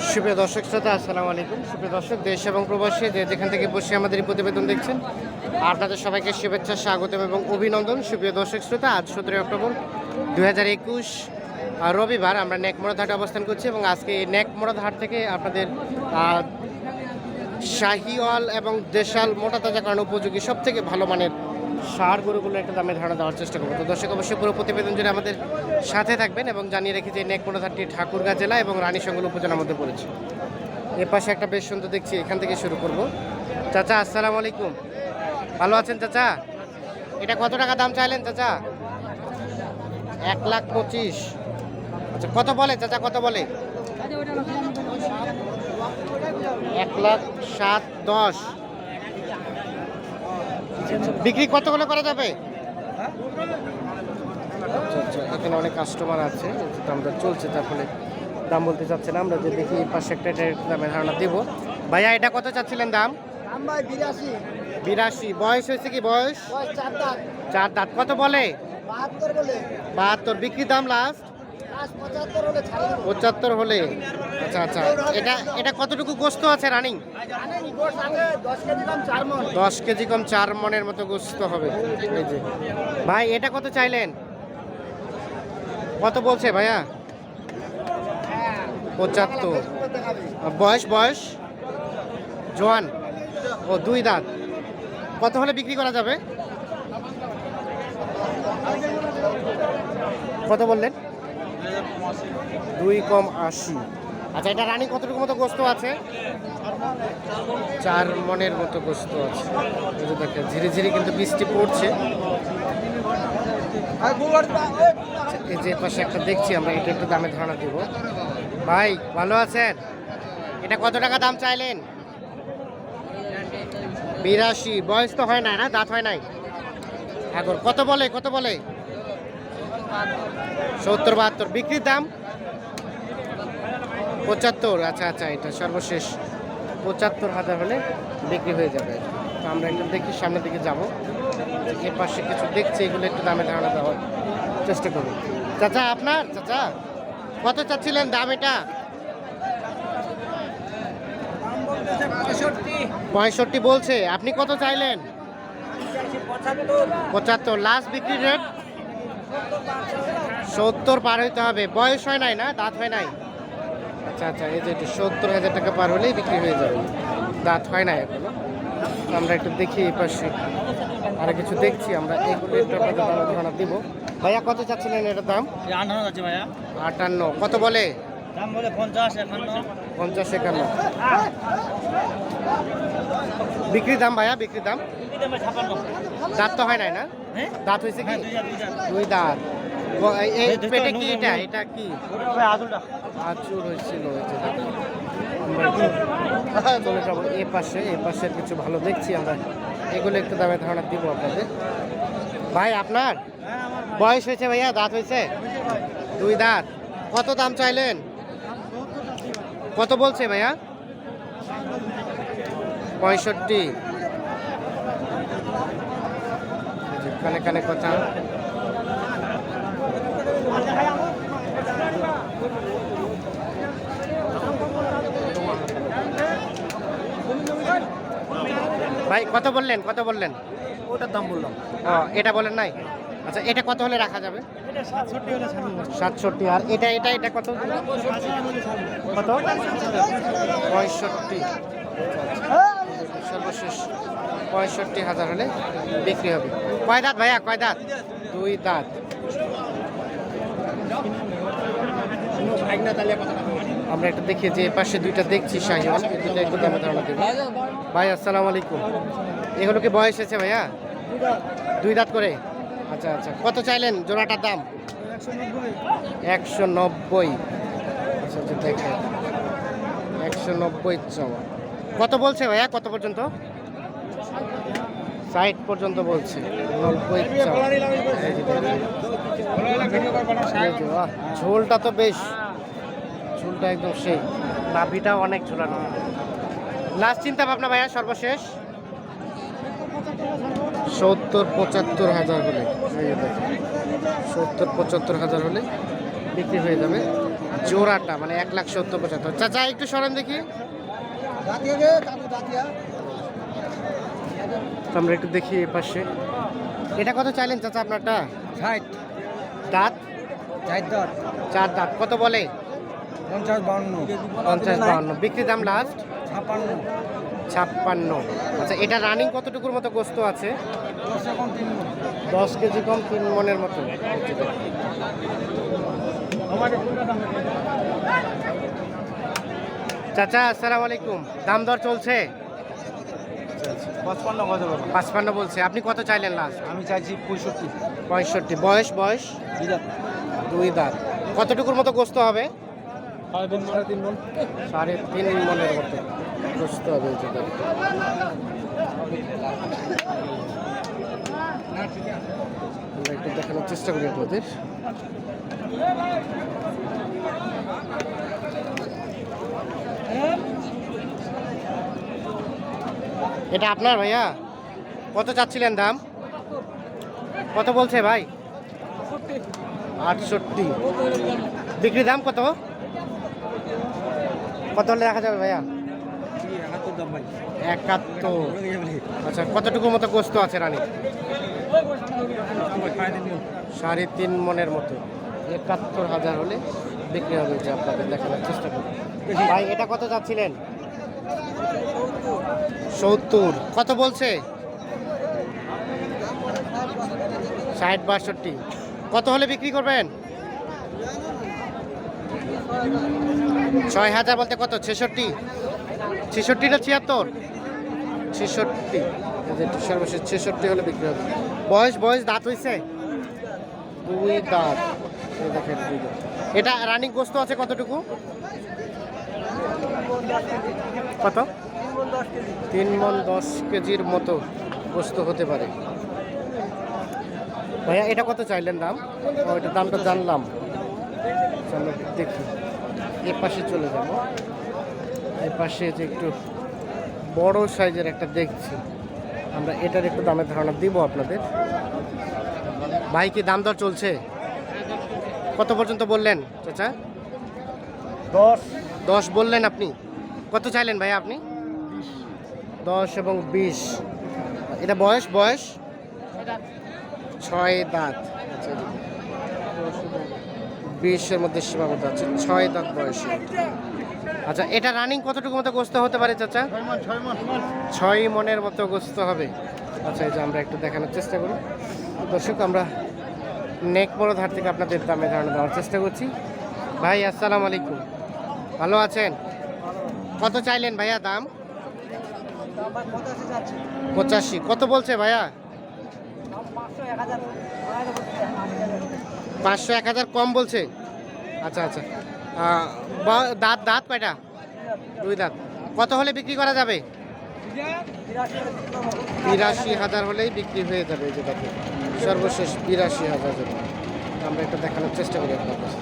সুপ্রিয় দর্শক শ্রোতা, আসসালামু আলাইকুম। সুপ্রিয় দর্শক, দেশ এবং প্রবাসী যে যেখান থেকে বসে আমাদের এই প্রতিবেদন দেখছেন, আপনাদের সবাইকে শুভেচ্ছা, স্বাগতম এবং অভিনন্দন। সুপ্রিয় দর্শক শ্রোতা, আজ সতেরোই অক্টোবর দু হাজার একুশ রবিবার আমরা নেকমোড়াদ হাটে অবস্থান করছি এবং আজকে এই নেকমোড়াদ হাট থেকে আপনাদের শাহিওয়াল এবং দেশাল মোটা তাজা কারণ উপযোগী সব থেকে ভালো মানের সার গরুগুলো একটা দামে ধারণা দেওয়ার চেষ্টা করব। তো দর্শক, অবশ্যই পুরো প্রতিবেদন জুড়ে আমাদের সাথে থাকবেন এবং জানিয়ে রেখেছি, এই নেকমোড়াধারটি ঠাকুরগাঁ জেলা এবং রানীশঙ্গল উপজেলার মধ্যে পড়েছে। এ পাশে একটা বেশ সুন্দর দেখছি, এখান থেকে শুরু করব। চাচা, আসসালামু আলাইকুম। ভালো আছেন চাচা? এটা কত টাকা দাম চাইলেন চাচা? এক লাখ পঁচিশ। আচ্ছা কত বলে চাচা, কত বলে? এক লাখ সাত দশ। বিক্রি কত করে করা যাবে? আচ্ছা আচ্ছা এখানে অনেক কাস্টমার আছে দামটা চলছে তার ফলে দাম বলতে চাচ্ছে না আমরা যে দেখি পাশে একটা দামের ধারণা দেবো। ভাইয়া এটা কত চাচ্ছিলেন দাম? দাম বিরাশি। বয়স হয়েছে কি বয়স? বয়স চার দাঁত। কত বলে? বাহাত্তর বিক্রি দাম লাস্ট পঁচাত্তর হলে আচ্ছা আচ্ছা। এটা এটা কতটুকু গোস্ত আছে রানিং? দশ কেজি দশ কম চার মনের মতো গোস্ত হবে। ভাই এটা কত চাইলেন? কত বলছে ভাইয়া? পঁচাত্তর। বয়স বয়স? জোয়ান। ও দুই দাঁত। কত হলে বিক্রি করা যাবে? কত বললেন? দুই কম আশি। আচ্ছা এটা রানী কতটুকু মতো গোস্ত আছে? চার মনের মতো গোস্ত আছে। দেখেন ধীরে ধীরে কিন্তু বৃষ্টি পড়ছে। এই যে পাশে একটা দেখছি আমরা, এটা একটু দামে ধারণা দেব। ভাই, ভালো আছেন? এটা কত টাকা দাম চাইলেন? বিরাশি। বয়স তো হয় না না? দাঁত হয় নাই? এখন কত বলে কত বলে? সত্তর বাহাত্তর। বিক্রির দাম? পঁচাত্তর। আচ্ছা আচ্ছা এটা সর্বশেষ। পঁচাত্তর হাজার হলে বিক্রি হয়ে যাবে। তো আমরা একটু দেখি, সামনের দিকে যাব। এ পাশে কিছু দেখছি, এগুলো একটু দামে ধারণা দেওয়ার চেষ্টা করব। চাচা, আপনার? চাচা, কত চাচ্ছিলেন দাম এটা? পঁয়ষট্টি। বলছে। আপনি কত চাইলেন? পঁচাত্তর। লাস্ট বিক্রি রেট সত্তর পার হইতে হবে। বয়স হয় নাই না? দাঁত হয় নাই? আচ্ছা আচ্ছা এই যে সত্তর হাজার টাকা পার হলেই বিক্রি হয়ে যাবে। দাঁত হয় নাই এখনও? আমরা একটু দেখি এই পাশে। আর কিছু দেখছি আমরা এগুলো একটু আপনাদের ধারণা দিব। ভাইয়া কত চাচ্ছিলেন এটার দাম? ভাইয়া। আটান্ন। কত বলে? দাম বলে পঞ্চাশ একান্ন। পঞ্চাশ একান্ন। বিক্রির দাম ভাইয়া বিক্রির দাম? দাঁত তো হয় নাই না? দাঁত হয়েছে কি? হ্যাঁ দুই দাঁত এই- পেটে কি এটা? এটা কি? ওটা ভাই আদুলটা আচুর হয়েছিল এই যে দেখো। আমরা একটু চলে যাব। এ পাশে এ পাশের কিছু ভালো দেখছি আমরা। এগুলো একটু দামে ধারণা দিব আপনাদের। ভাই আপনার? বয়স হয়েছে ভাইয়া দাঁত হয়েছে? দুই দাঁত। কত দাম চাইলেন? কত বলছে ভাইয়া? পঁয়ষট্টি এই যে কানে কানে কথা ভাই কত বললেন? কত বললেন? ওটার দাম বললাম। ও এটা বলেন নাই? আচ্ছা এটা কত হলে রাখা যাবে? সাতষট্টি আর এটা এটা এটা কত? কত? পঁয়ষট্টি। সর্বশেষ পঁয়ষট্টি হাজার হলে বিক্রি হবে। কয় দাঁত ভাইয়া? কয় দাঁত? দুই দাঁত। আমরা একটা দেখি যে পাশে দুইটা দেখছি ধারণা ভাই, আসসালামু আলাইকুম। এগুলো কি বয়স হয়েছে ভাইয়া? দুই দাঁত করে? আচ্ছা আচ্ছা। কত চাইলেন জোড়াটার দাম? একশো নব্বই। আচ্ছা আচ্ছা দেখে একশো নব্বই চাওয়া। কত বলছে ভাইয়া? কত পর্যন্ত? ষাট পর্যন্ত বলছে। ঝোলটা তো বেশ। ঝোলটা একদম সেই। নাভিটা অনেক ঝোলানো। লাস্ট চিন্তা ভাবনা ভাইয়া, সর্বশেষ? সত্তর পঁচাত্তর হাজার হলে। সত্তর পঁচাত্তর হাজার হলে বিক্রি হয়ে যাবে। জোড়াটা মানে এক লাখ সত্তর পঁচাত্তর। চাচা, একটু সরেন দেখি। আমরা একটু দেখি এ পাশে। এটা কত চাইলেন চাচা আপনারটা? ষাট। দাঁত? চার দর চার দাঁত। কত বলে? পঞ্চাশ বাউন্ন। পঞ্চাশ বাহান্ন বিক্রি দাম লাস্ট ছাপান্ন ছাপ্পান্ন। আচ্ছা এটা রানিং কতটুকুর মতো গোস্ত আছে? দশ দশ কেজি কম তিন মনের মতো। চাচা আসসালামু আলাইকুম। দাম দর চলছে? পঁচপান্ন কত পাঁচপান্ন বলছে। আপনি কত চাইলেন লাস্ট আমি চাইছি পঁয়ষট্টি। পঁয়ষট্টি। বয়স বয়স? দুই দাঁত। কতটুকুর মতো গোস্ত হবে? সাড়ে তিন মন। সাড়ে তিন মনের মতো গোস্ত হবে একটু দেখানোর চেষ্টা করি আপনাদের। এটা আপনার ভাইয়া? কত চাচ্ছিলেন দাম? কত বলছে ভাই? আটষট্টি। বিক্রি দাম কত? কত হলে দেখা যাবে ভাইয়া? একাত্তর। আচ্ছা কতটুকু মতো গোস্ত আছে রানী? সাড়ে তিন মন মনের মতো। একাত্তর হাজার হলে বিক্রি হবে, যে আপনাদের দেখানোর চেষ্টা করুন ভাই, এটা কত যাচ্ছিলেন সত্তর। কত বলছে? ষাট বাষট্টি। কত হলে বিক্রি করবেন? ছয় হাজার বলতে কত? ছেষট্টি। ছেষট্টি না ছিয়াত্তর? ছেষট্টি। সর্বশেষ ছেষট্টি হলে বিক্রি হবে। বয়স বয়স দাঁত হয়েছে দুই দাঁত। এটা রানিং গোস্ত আছে কতটুকু? কত? তিন মন দশ কেজির মতো গোস্ত হতে পারে। ভাইয়া এটা কত চাইলেন দাম? ও এটা দামটা জানলাম। চলো দেখি। এ পাশে চলে যাব। এ পাশে যে একটু বড় সাইজের একটা দেখছি। আমরা এটার একটু দামের ধারণা দিব আপনাদের। ভাই কি দাম দর চলছে? কত পর্যন্ত বললেন চাচা? দশ। দশ বললেন আপনি। কত চাইলেন ভাই আপনি? দশ এবং বিশ। এটা বয়স বয়স? ছয় দাঁত। আচ্ছা বিশের মধ্যে সীমাবদ্ধ আছে। ছয় দাঁত বয়স। আচ্ছা এটা রানিং কতটুকু মতো গোস্ত হতে পারে চাচা? ছয় মন মনের মতো গোস্ত হবে। আচ্ছা এই যে আমরা একটু দেখানোর চেষ্টা করি। দর্শক আমরা নেক বড় ধার থেকে আপনাদের দামে ধারণা দেওয়ার চেষ্টা করছি। ভাই আসসালামু আলাইকুম। ভালো আছেন? কত চাইলেন ভাইয়া দাম? পঁচাশি। কত বলছে ভাইয়া? পাঁচশো, এক হাজার কম বলছে? আচ্ছা আচ্ছা। দাঁত দাঁত কয়টা? দুই দাঁত। কত হলে বিক্রি করা যাবে? বিরাশি হাজার হলেই বিক্রি হয়ে যাবে এই যে সর্বশেষ বিরাশি হাজার আমরা একটু দেখানোর চেষ্টা করি আপনার কাছে।